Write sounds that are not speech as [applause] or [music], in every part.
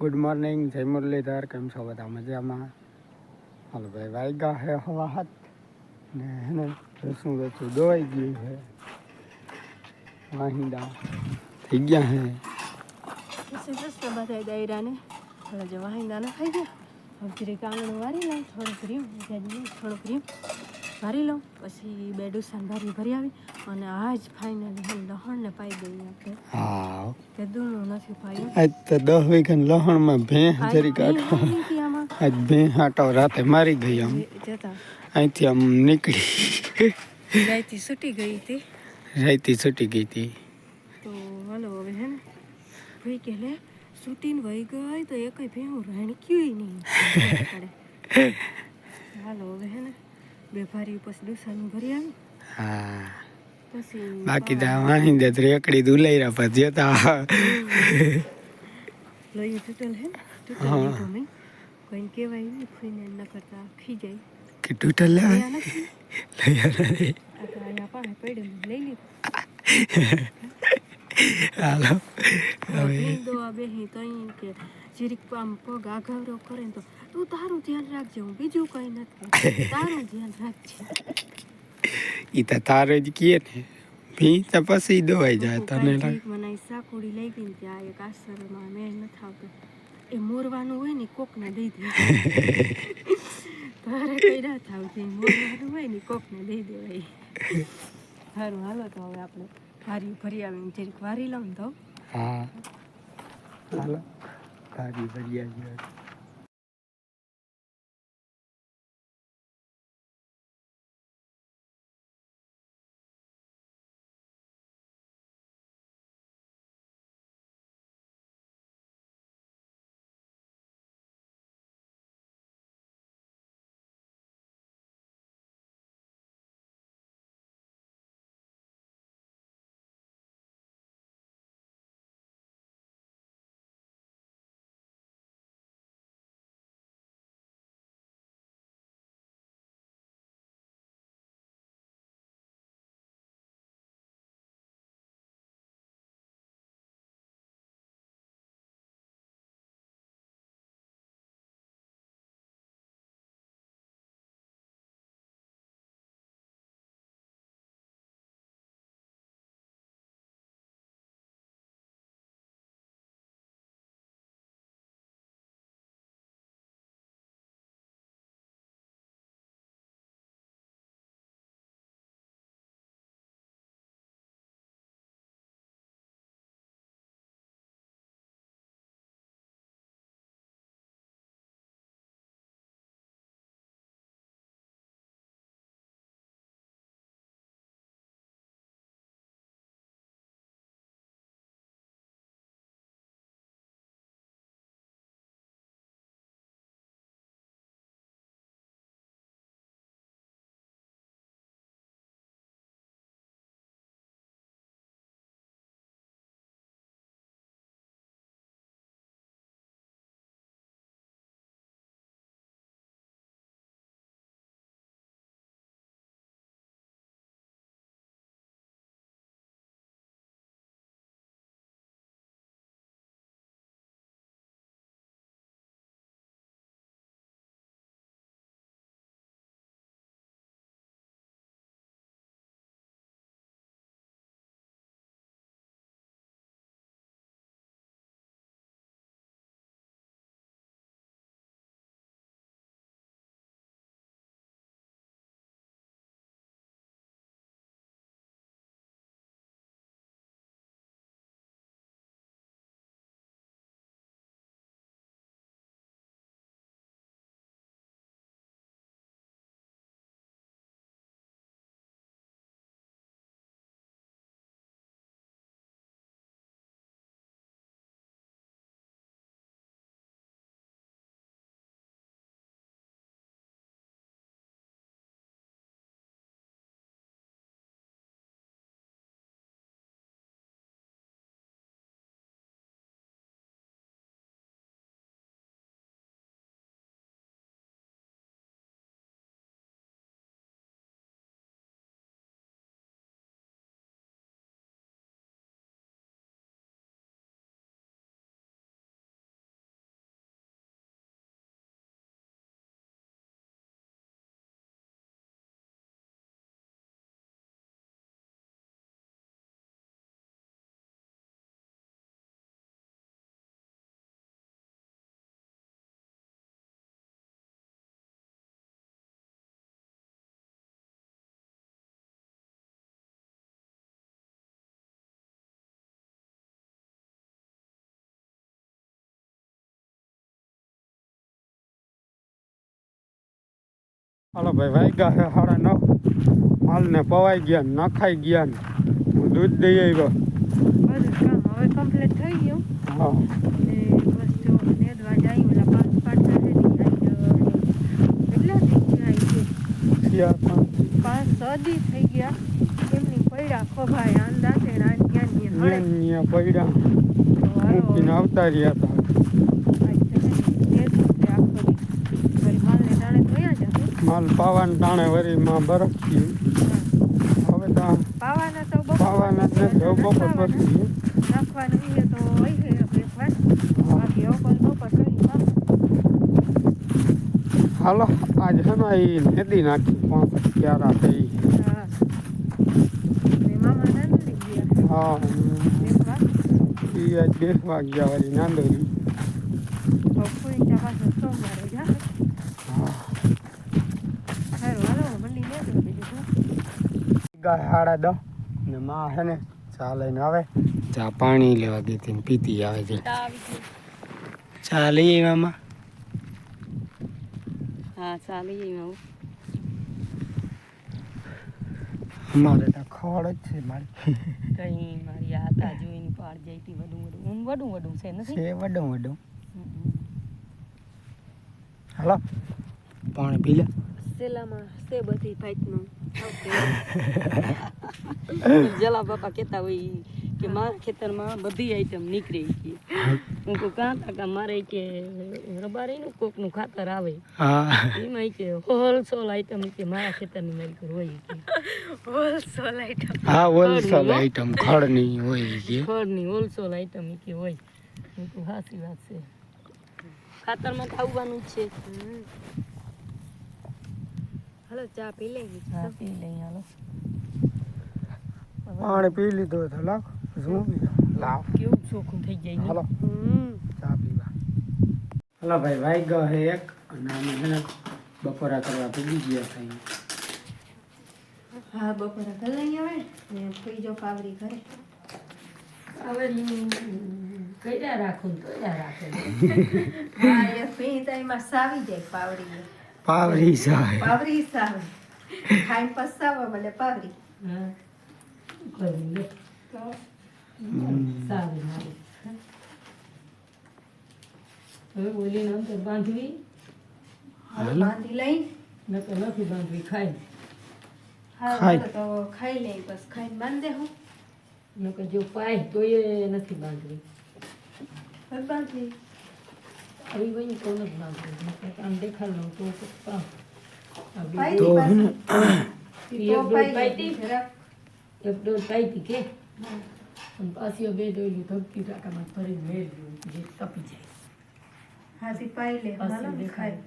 Good morning જય મુરલીધર, કેમ છો બધા મજામાં? હાલો ભાઈ વાગ્યા હે હવા હાથ. ને હેને, રસું રસું દોવાઈ ગયું છે વાહિંદા થઈ ગયા હે. કૃષ્ણ બધા દાયરાને. થોડા જો વાહિંદા ના ખાઈ ગયા. જરીક આંગણું વારી લઉં, થોડુંક રીમ થોડુંક રીમ. વારી લઉં પછી બે ડુસાન ભારી ભરી આવી અને આજ ફાઇનલી હું લહણને પાઈ ગઈ આપણે હા. તે દૂણું નથી પાયું. આજ તો દસ વીઘન લહણમાં ભેં જરી આમાં. આજ ભેં હાટો રાતે મારી ગઈ આમ. જતા. અહીંથી આમ નીકળી. રાઈતી છૂટી ગઈ હતી. રાઈતી છૂટી ગઈ હતી. તો હાલો હવે હે ને ભાઈ કે લે છૂટીને વહી ગઈ તો એકય ભેં રહેણ ક્યુંય નહીં. [laughs] હાલો હવે હે ને. બે ભારી પછી ડુસાનું ભરી આવી હા. પછી બાકી તો વાહિંદે તો રેકડી દુલાઈરા પર જતા લઈ તૂટેલ હે તૂટેલ હા. લીધું મેં. કોઈને કહેવાય નહીં ફઈને ન કરતા ખી જાય કે તૂટલ લે લઈ આવે આ પાસે પડ્યું લઈ લીધું. હાલો. હવે ભીંગ આ બેહી તો કે જીરીક આમ પગ આઘાવરો કરે તો તું તારું ધ્યાન રાખજે હું બીજું કંઈ નથી. તારું ધ્યાન રાખજે. ઈ તો તારે જ કીએ ને. ભી તો પછી દોવાઈ જાય તને લાગે. મને સાકુડી લઈ ગઈ ત્યાં એક આશ્રમમાં મેળ નથી આવતો એ મોરવાનું હોય ને કોકને દઈ દે [laughs] તારે કઈ ના થાવ છે મોરવાનું હોય ને કોકને દઈ દેવાય. સારું હાલો તો હવે આપણે ભારી ભરી આવીને જરીક વારી લઉં તો. હા. હાલો. તારી ભરી ગયા હાલો ભાઈ વાગ્યા છે સાડા નવ માલને પવાઈ ગયા ને નખાઈ ગયા ને. હું દૂધ દઈ આવ્યો. હવે કમ્પ્લીટ થઈ ગયું. હા. પાંચ સદી થઈ ગયા. એમની પૈડા ખોભાઈ અંદાજે પડ્યા આવતા રહ્યા હતા આજ છે ને નેદવું છે આખો દી. વળી માલને ટાણે ધોયા જશે માલ પાવાને ટાણે વરીમાં બરફ થયું હવે તો પાવાના જ નથી હવે બપોર. પછી. વાર. હાલો આજ છે ને એ નદી નાખી પાંચ ક્યારા થઈ. હા. એ આજ બેસવા ગયા વળી નાંદોરી તો ફૂઈ ચા પાછો સોમવારે જા. હા હારું, હાલો, મંડી નેદવા બીજું ગાય દો. ને માં છે ને ચા લઈને આવે. ચા પાણી લેવા ગઈ ને પીતી આવે છે. ચા લઈ આવ્યામાં હા ચાલી એમાં અમારે તો ખોળ જ છે મારી. કઈ મારી આતા જોઈને પાડ જાય હતી વડું વડું. ઊન વડું વડું છે નથી? છે વડું વડું. હાલો પાણી પી લે. સેલામાં છે બધી ભાઈનું જલા બાપા કહેતા હોય કે મારા ખેતરમાં બધી આઈટમ નીકળે છે હું કહું કાં તા કા મારે કે રબારીનું કોકનું ખાતર આવે એમાં કે હોલસેલ આઈટમ કે મારા ખેતરની મારી પર હોય કે હોલસેલ આઈટમ હા હોલસેલ. આઈટમ ખડની હોય છે ખડની હોલસેલ આઈટમ કે હોય હું કહું સાચી વાત છે ખાતરમાં તો આવવાનું છે હાલો ચા પી લઈ ચા પી લઈ હલો. પાણી પી લીધો તો લાવ. શું લાવ. કેવું ચોખ્ખું થઈ જાય હલો. ચા પીવા. હલો ભાઈ વાઈ ગયો હે એક. અને અમે છે ને બપોરા કરવા ભૂલી ગયા થઈ હા બપોરે કલાઈ આવે ને થઈ જો પાવરી ઘરે. પાવરી કઈ રાખું તો રાખે. [laughs] હા એ પી તાઈમાં સાવી જાય પાવરી પાવરી જાય પાવરી સાવે ખાઈને પસ્તાવા ભલે પાવરી. બાંધવી. બાંધી લઈ. નકર નથી બાંધવી ખાઈ. ખાઈ. તો ખાઈ લઈ બસ ખાઈને બાંધે દે હું. નકર જો પાય તો એ નથી બાંધવી. બાંધવી. આવી બની તો નથી બાંધવી આમ દેખાડો તો તો એક કે અને પાછી બે ડોલું ધબકી ટાકામાં ભરીને મેળવ્યું જે તપી જાય હાથી પાઈ લે હાલો, દેખાય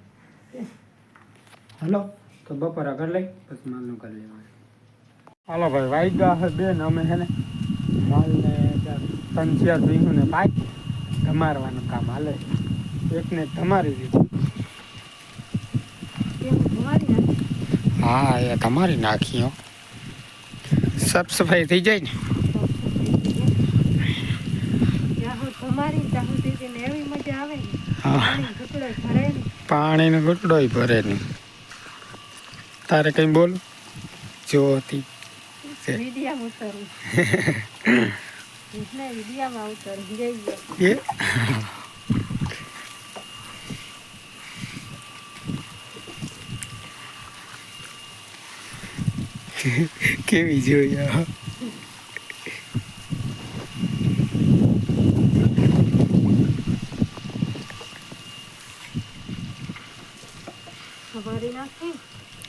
હાલો તો બપોરા કરી લઈ પછી માલનું કરી લેવાનું હાલો ભાઈ વાગ્યા છે બેન અમે છે ને માલને ત્રણ ચાર ભીંગું ને પાક ગમારવાનું કામ હાલે એકને તમારી દીધું નાખી હા એ તમારી નાખી હો. સાફ સફાઈ થઈ જાય ને. જ્યાં ત્યાં સુધી એવી મજા આવે ને હા. પાણી ઘૂંટડો ભરે પાણીનો નહીં. તારે કંઈ બોલ? જો હતી. વિડિયામાં ઉતરું. એટલે ઉતરું. જઈ ગયો [laughs] કેવી જોઈએ?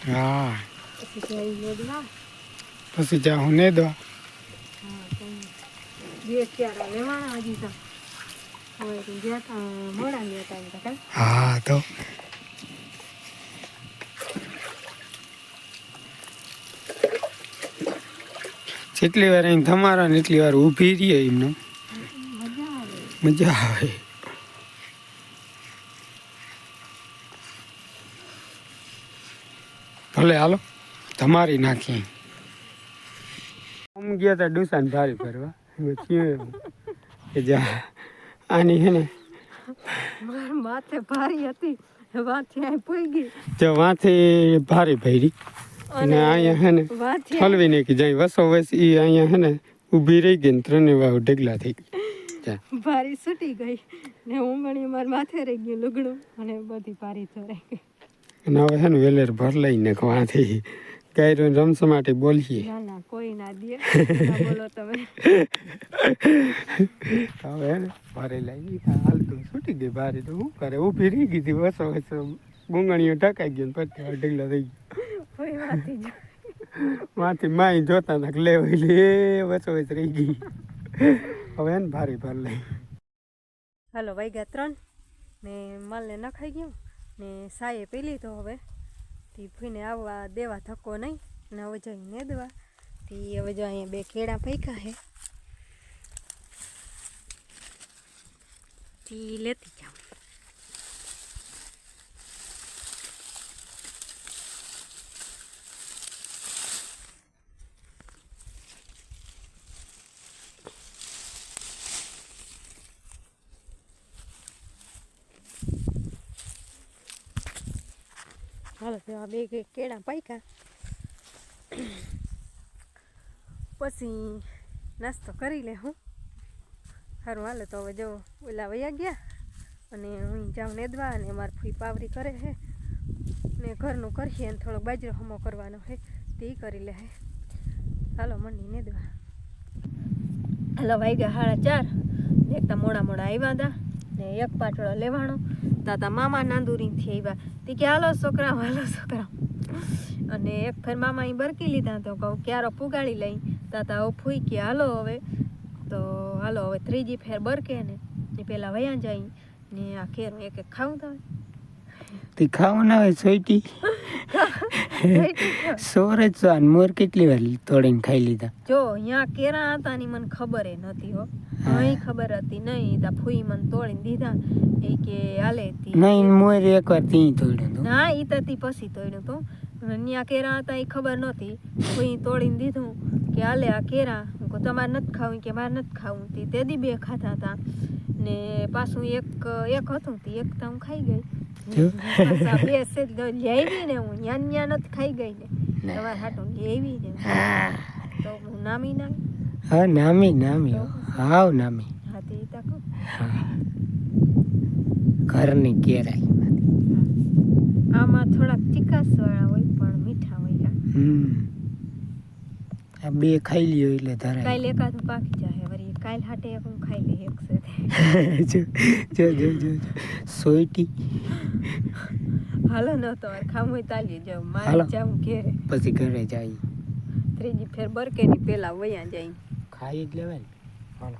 હા. પછી પછી જા હું ને દો હા તો હવે તો ગયા તા મોડા ગયા તા એમ તો કાં હા તો જેટલી વાર અહીં તમારા ને એટલી વાર ઊભી રહીએ એમને. મજા આવે. ભલે હાલો તમારી નાખી આમ ગયા હતા ડુસાન ભારી ફરવા કે જા. આની હે ને મારા માથે ભારી હતી. વાથી પોઈ ગઈ. જો વાંથી ભારી ભરી. અને અહીંયા હે ને વાથી ઠલવી નાખી જાય વસો વસ એ અહીંયા હે ને ઊભી રહી ગઈ ને ત્રણે વાવ ઢગલા થઈ ગઈ ભારી છૂટી ગઈ ને ઉંગણી માર માથે રહી ગયું લુગડું અને બધી ભારી ચડાઈ ગઈ. અને હવે હે ને વેલેર ભર લઈને ગાયરો રમસ માટે બોલીએ. ના ના કોઈ ના દે. [laughs] બોલો તમે. હવે હે ને ભારે લાગી હાલતું છૂટી ગઈ ભારે તો. હું કરે ઊભી રહી ગઈ હતી વસો વસો ગુંગણીઓ ઢકાઈ ગયો ને પછી ઢગલા થઈ ગયો. માંથી માય જોતા હતા લે લે વસો રહી ગઈ. હવે હે ને ભારે ભર લઈ હાલો વાગ્યા ત્રણ. ને માલને નખાઈ ગયું. ને સાયે પી લીધો હવે. થી ફીને આવવા દેવા ધક્કો નહીં ને હવે જઈને દેવા થી હવે જો અહીંયા બે કેળા પૈકા હે તી લેતી જાઉં. હાલો તેવા બે કેળા પાક્યા પછી નાસ્તો કરી લે હું. સારું હાલો, તો હવે જો ઓલા વયા ગયા અને હું જાઉં નેદવા અને મારી ફૂઈ પાવરી કરે છે. ને ઘરનું કરીએ અને થોડોક બાજરો હમો કરવાનો છે. તે કરી લે હે હાલો, મંડી નેદવા. હાલો વાગ્યા સાડા ચાર. એકતા મોડા મોડા આવ્યા હતા ને એક પાટળો લેવાનો. તાતા મામા નાંદુરીથી આવ્યા. તે કે, હાલો છોકરા હાલો છોકરા અને એક ફેર મામા અહીં બરકી લીધા તો કહું, ક્યારો પુગાડી લઈ? તાતા ઓ ફૂઈ કે, હાલો હવે. તો હાલો હવે ત્રીજી ફેર બરકે ને. એ પેલા વયા જાય ને આ ખેર એક એક ખાવું તો તે ખાવું ના હોય સોઈટી સોરજ જ મોર કેટલી વાર તોડીને ખાઈ લીધા. જો અહીંયા કેરા હતા ની મને ખબર એ નથી હો. નહીં ખબર હતી નહીં તા ફૂઈ મને તોડીને દીધા. એ કે હાલે તી. નહીં મોર એકવાર તી તોડ્યું હતું ના ઈ તો તી પછી તોડ્યું તો. અહીંયા કેરા હતા એ ખબર નહોતી. ફૂઈ તોડીને દીધું કે હાલે આ કેરા. તમારે નથી ખાવું કે મારે નથી ખાવું. તી તે દી બે ખાતા હતા ને પાછું એક એક હતું તી એક તો હું ખાઈ ગઈ. જો. પાછા બે તો લેવી ને હું ન્યા ન્યા જ ખાઈ ગઈ ને. તમારે હાટું લેવી ને તો હું નામી ના હા નામી નામી. હાવ નામી. હા તે ઈ તા ઘરની કેરાઈ આમાં થોડાક ચીકાસ વાળા હોય પણ મીઠા હોય આ. હમ. આ બે ખાઈ લ્યો એટલે ધરાય. કાલ એકાદું પાકી જાય વરી કાલ હાટે એક હું ખાઈ લઈ એક સાથે. [laughs] જો જો જો જો. સોઈટી હાલો ન તો ખામું તાલી જાઉં મારે. જાઉં ઘેરે. પછી ઘરે જાય. ત્રીજી ફેર બરકે ની પેલા વયા જાય. ખાઈ જ લેવાય ને. હાલો.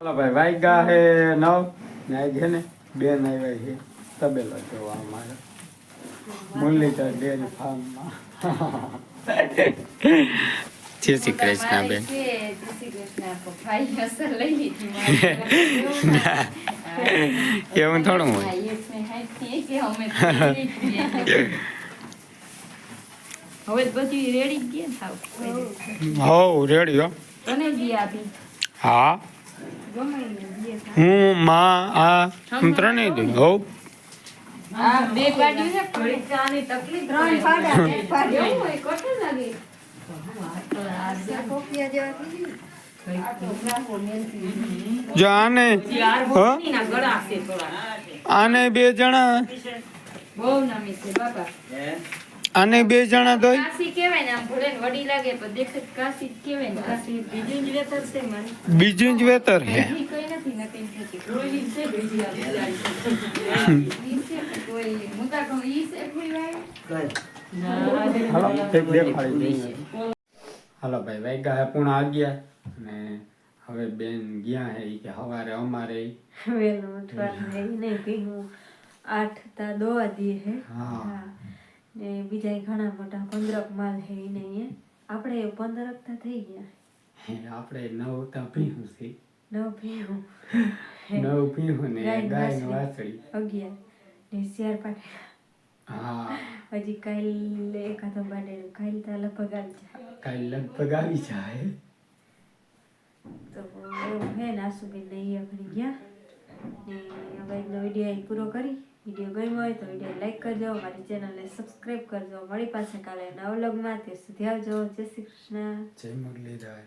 હાલો ભાઈ વાગ્યા હે નવ. નાય છે ને? બે આવ્યા છે. તબેલો જોવા અમારે. મુરલીધર ડેરી ફાર્મમાં. જય શ્રી કૃષ્ણ બેન. [laughs] એવું થોડું હોય. હવે રેડી હો રેડી હો. તને બી આપી. હા. હું માં આ હું ત્રણેય દઉં હો. બે પાડ્યું છે. તકલીફ ત્રણ પાડા [laughs] એવું હોય કોટે લાગે જો આને હો? ના ગળા છે થોડા. આને બે જણા બહુ નામી છે બાપા. આને બે જણા દોય કાશી કહેવાય ને આમ ભલે ને વડી લાગે પણ દેખે તો કાશી જ કહેવાય ને. કાશી બીજું જ વેતર છે મને બીજું જ વેતર હે હાલો એક દેખાડી હાલો ભાઈ વાગ્યા હે પૂણા અગિયાર. અને હવે બેન ગયા હે કે હવારે અમારે. વેલું ઉઠવાનું એ નહીં કે હું આઠ તા દોવા દે હે. હા. હા. ને બીજા ઘણા મોટા પંદરક માલ હે નહીં આપણે પંદરક તા થઈ ગયા. હે, આપણે નવ તા પીવું છે. નવ ભેગું નવ પીવું ને ગાય. વાછડી અગિયાર. ને શિયાર પાટે હા હજી કાલ એકાદો બાડે કાલ તા લગભગ આવી જાય. કાલ લગભગ આવી જાય. તો એવું હે ને આસુબેન ને એ ઘડી ગયા. ને હવે આજનો વીડિયો પૂરો કરી. વીડિયો ગમ્યો હોય તો વીડિયો લાઈક કરજો મારી ચેનલને સબસ્ક્રાઈબ કરજો. મળી પાસે કાલે નવા વ્લોગમાં તે સુધી આવજો. જય શ્રી કૃષ્ણ. જય મુરલીધર.